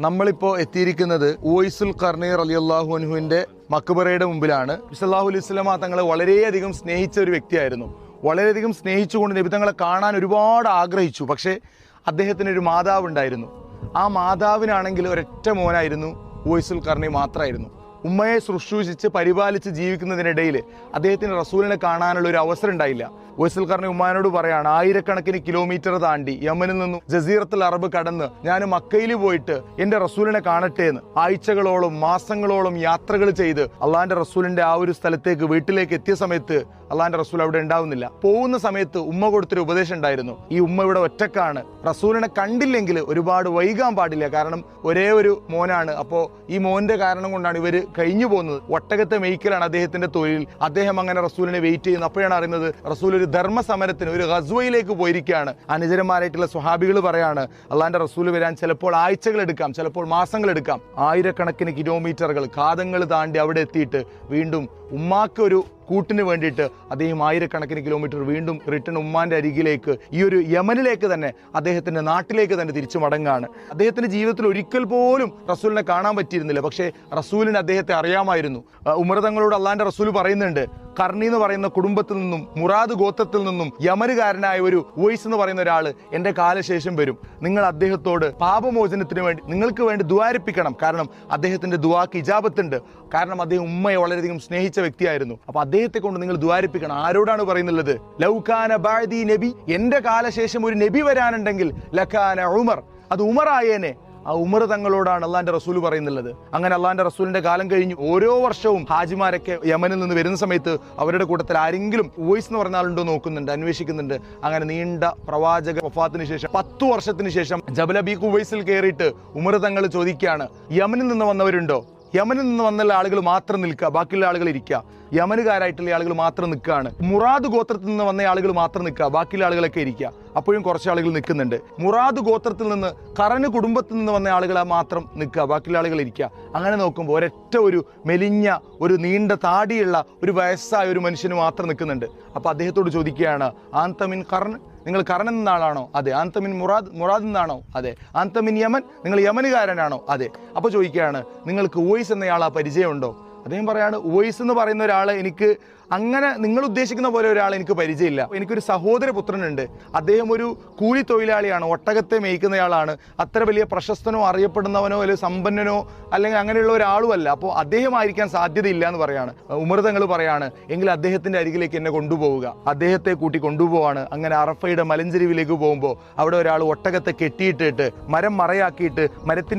നമ്മളിപ്പോൾ എത്തിയിരിക്കുന്നത് ഓയിസുൽ കർണീർ അലി അള്ളാഹു അനുഹുവിന്റെ മക്ബറയുടെ മുമ്പിലാണ്. വിസല്ലാഹു അലൈഹി സ്വലാമ തങ്ങളെ വളരെയധികം സ്നേഹിച്ച ഒരു വ്യക്തിയായിരുന്നു. വളരെയധികം സ്നേഹിച്ചുകൊണ്ട് നബി തങ്ങളെ കാണാൻ ഒരുപാട് ആഗ്രഹിച്ചു. പക്ഷേ അദ്ദേഹത്തിന് ഒരു മാതാവ് ഉണ്ടായിരുന്നു. ആ മാതാവിനാണെങ്കിൽ ഒരൊറ്റ മോനായിരുന്നു ഓയിസുൽ കർണി മാത്രമായിരുന്നു ഉമ്മയെ ശുശ്രൂഷിച്ച് പരിപാലിച്ച് ജീവിക്കുന്നതിനിടയിൽ അദ്ദേഹത്തിന് റസൂലിനെ കാണാനുള്ള ഒരു അവസരം ഉണ്ടായില്ല. വൈസൽക്കാരനെ ഉമ്മാനോട് പറയാണ് ആയിരക്കണക്കിന് കിലോമീറ്റർ താണ്ടി യമനിൽ നിന്നും ജസീറത്തുൽ അറബ് കടന്ന് ഞാൻ മക്കയിൽ പോയിട്ട് എന്റെ റസൂലിനെ കാണട്ടെ എന്ന് ആഴ്ചകളോളം മാസങ്ങളോളം യാത്രകൾ ചെയ്ത് അള്ളാന്റെ റസൂലിന്റെ ആ ഒരു സ്ഥലത്തേക്ക് വീട്ടിലേക്ക് എത്തിയ സമയത്ത് അള്ളാന്റെ റസൂൽ അവിടെ ഉണ്ടാവുന്നില്ല. പോകുന്ന സമയത്ത് ഉമ്മ കൊടുത്തൊരു ഉപദേശം ഉണ്ടായിരുന്നു. ഈ ഉമ്മ ഇവിടെ ഒറ്റക്കാണ്. റസൂലിനെ കണ്ടില്ലെങ്കിൽ ഒരുപാട് വൈകാൻ പാടില്ല. കാരണം ഒരേ ഒരു മോനാണ്. അപ്പോൾ ഈ മോന്റെ കാരണം കൊണ്ടാണ് ഇവർ കഴിഞ്ഞു പോകുന്നത്. ഒട്ടകത്തെ മെയ്ക്കലാണ് അദ്ദേഹത്തിന്റെ തൊഴിൽ. അദ്ദേഹം അങ്ങനെ റസൂലിനെ വെയിറ്റ് ചെയ്യുന്നു. അപ്പോഴാണ് അറിയുന്നത് റസൂൽ ഒരു ധർമ്മസമരത്തിന് ഒരു ഗസ്വയിലേക്ക് പോയിരിക്കുകയാണ്. അനുചരന്മാരായിട്ടുള്ള സ്വഹാബികൾ പറയാണ് അള്ളാന്റെ റസൂൽ വരാൻ ചിലപ്പോൾ ആഴ്ചകൾ എടുക്കാം. ചിലപ്പോൾ മാസങ്ങൾ എടുക്കാം. ആയിരക്കണക്കിന് കിലോമീറ്ററുകൾ കാതങ്ങൾ താണ്ടി അവിടെ എത്തിയിട്ട് വീണ്ടും ഉമ്മാക്ക് ഒരു കൂട്ടിന് വേണ്ടിയിട്ട് അദ്ദേഹം ആയിരക്കണക്കിന് കിലോമീറ്റർ വീണ്ടും റിട്ടേൺ ഉമ്മാന്റെ അരികിലേക്ക് ഈ ഒരു യമനിലേക്ക് തന്നെ അദ്ദേഹത്തിന്റെ നാട്ടിലേക്ക് തന്നെ തിരിച്ചു മടങ്ങാണ്. അദ്ദേഹത്തിന്റെ ജീവിതത്തിൽ ഒരിക്കൽ പോലും റസൂലിനെ കാണാൻ പറ്റിയിരുന്നില്ല. പക്ഷേ റസൂലിന് അദ്ദേഹത്തെ അറിയാമായിരുന്നു. ഉമർ തങ്ങളോട് അള്ളാന്റെ റസൂൽ പറയുന്നുണ്ട് കർണി എന്ന് പറയുന്ന കുടുംബത്തിൽ നിന്നും മുറാദ് ഗോത്രത്തിൽ നിന്നും യമനുകാരനായ ഒരു വോയിസ് എന്ന് പറയുന്ന ഒരാൾ എന്റെ കാലശേഷം വരും. നിങ്ങൾ അദ്ദേഹത്തോട് പാപമോചനത്തിന് വേണ്ടി നിങ്ങൾക്ക് വേണ്ടി ദ്വാരിപ്പിക്കണം കാരണം അദ്ദേഹത്തിന്റെ ദുവാക്ക് ഇജാപത്തുണ്ട് കാരണം അദ്ദേഹം ഉമ്മയെ വളരെയധികം സ്നേഹിച്ച വ്യക്തിയായിരുന്നു. അപ്പൊ അദ്ദേഹത്തെ കൊണ്ട് നിങ്ങൾ ദ്വാരിപ്പിക്കണം ആരോടാണ് പറയുന്നുള്ളത്? ലൗകാന ബാദി നബി. എന്റെ കാലശേഷം ഒരു നബി വരാനുണ്ടെങ്കിൽ ലഖാന ഉമർ. അത് ഉമറായേനെ ആ ഉമർ തങ്ങളോടാണ് അള്ളാന്റെ റസൂൽ പറയുന്നുള്ളത്. അങ്ങനെ അള്ളാന്റെ റസൂലിന്റെ കാലം കഴിഞ്ഞ് ഓരോ വർഷവും ഹാജിമാരൊക്കെ യമനിൽ നിന്ന് വരുന്ന സമയത്ത് അവരുടെ കൂട്ടത്തിൽ ആരെങ്കിലും വോയിസ് എന്ന് പറഞ്ഞ ആളുണ്ടോ നോക്കുന്നുണ്ട് അന്വേഷിക്കുന്നുണ്ട്. അങ്ങനെ നീണ്ട പ്രവാചക വഫാത്തിന് ശേഷം പത്തു വർഷത്തിന് ശേഷം ജബലബി കുവൈസിൽ കയറിയിട്ട് ഉമർ തങ്ങൾ ചോദിക്കുകയാണ് യമനിൽ നിന്ന് വന്നവരുണ്ടോ? യമനിൽ നിന്ന് വന്നുള്ള ആളുകൾ മാത്രം നിൽക്കുക ബാക്കിയുള്ള ആളുകൾ ഇരിക്കുക. യമനുകാരായിട്ടുള്ള ആളുകൾ മാത്രം നിൽക്കുകയാണ്. മുറാദ് ഗോത്രത്തിൽ നിന്ന് വന്ന ആളുകൾ മാത്രം നിൽക്കുക ബാക്കിയുള്ള ആളുകളൊക്കെ ഇരിക്കുക. അപ്പോഴും കുറച്ച് ആളുകൾ നിൽക്കുന്നുണ്ട്. മുറാദ് ഗോത്രത്തിൽ നിന്ന് കറന് കുടുംബത്തിൽ നിന്ന് വന്ന ആളുകൾ മാത്രം നിൽക്കുക ബാക്കിയുള്ള ആളുകൾ ഇരിക്കുക. അങ്ങനെ നോക്കുമ്പോൾ ഒരൊറ്റ ഒരു മെലിഞ്ഞ ഒരു നീണ്ട താടിയുള്ള ഒരു വയസ്സായ ഒരു മനുഷ്യന് മാത്രം നിൽക്കുന്നുണ്ട്. അപ്പോൾ അദ്ദേഹത്തോട് ചോദിക്കുകയാണ് ആന്തമിൻ കർൺ നിങ്ങൾ കർണൻ എന്ന ആളാണോ? അതെ. ആന്തമിൻ മുറാദ് മുറാദ് എന്നാണോ? അതെ. ആന്തമിൻ യമൻ നിങ്ങൾ യമനുകാരനാണോ? അതെ. അപ്പോൾ ചോദിക്കുകയാണ് നിങ്ങൾക്ക് വോയിസ് എന്നയാളാ പരിചയമുണ്ടോ? അദ്ദേഹം പറയാണ് വോയിസ് എന്ന് പറയുന്ന ഒരാൾ എനിക്ക് അങ്ങനെ നിങ്ങൾ ഉദ്ദേശിക്കുന്ന പോലെ ഒരാൾ എനിക്ക് പരിചയമില്ല. എനിക്കൊരു സഹോദര പുത്രനുണ്ട്. അദ്ദേഹം ഒരു കൂലി തൊഴിലാളിയാണ് ഒട്ടകത്തെ മേയ്ക്കുന്നയാളാണ്. അത്ര വലിയ പ്രശസ്തനോ അറിയപ്പെടുന്നവനോ അല്ലെങ്കിൽ സമ്പന്നനോ അല്ലെങ്കിൽ അങ്ങനെയുള്ള ഒരാളും അല്ല അപ്പോൾ അദ്ദേഹമായിരിക്കാൻ സാധ്യതയില്ല എന്ന് പറയാണ്. ഉമൃതങ്ങൾ പറയാണ് എങ്കിൽ അദ്ദേഹത്തിന്റെ അരികിലേക്ക് എന്നെ കൊണ്ടുപോവുക. അദ്ദേഹത്തെ കൂട്ടി കൊണ്ടുപോവാണ്. അങ്ങനെ അറഫയുടെ മലഞ്ചെരിവിലേക്ക് പോകുമ്പോൾ അവിടെ ഒരാൾ ഒട്ടകത്തെ കെട്ടിയിട്ടിട്ട് മരം മറയാക്കിയിട്ട് മരത്തിന്റെ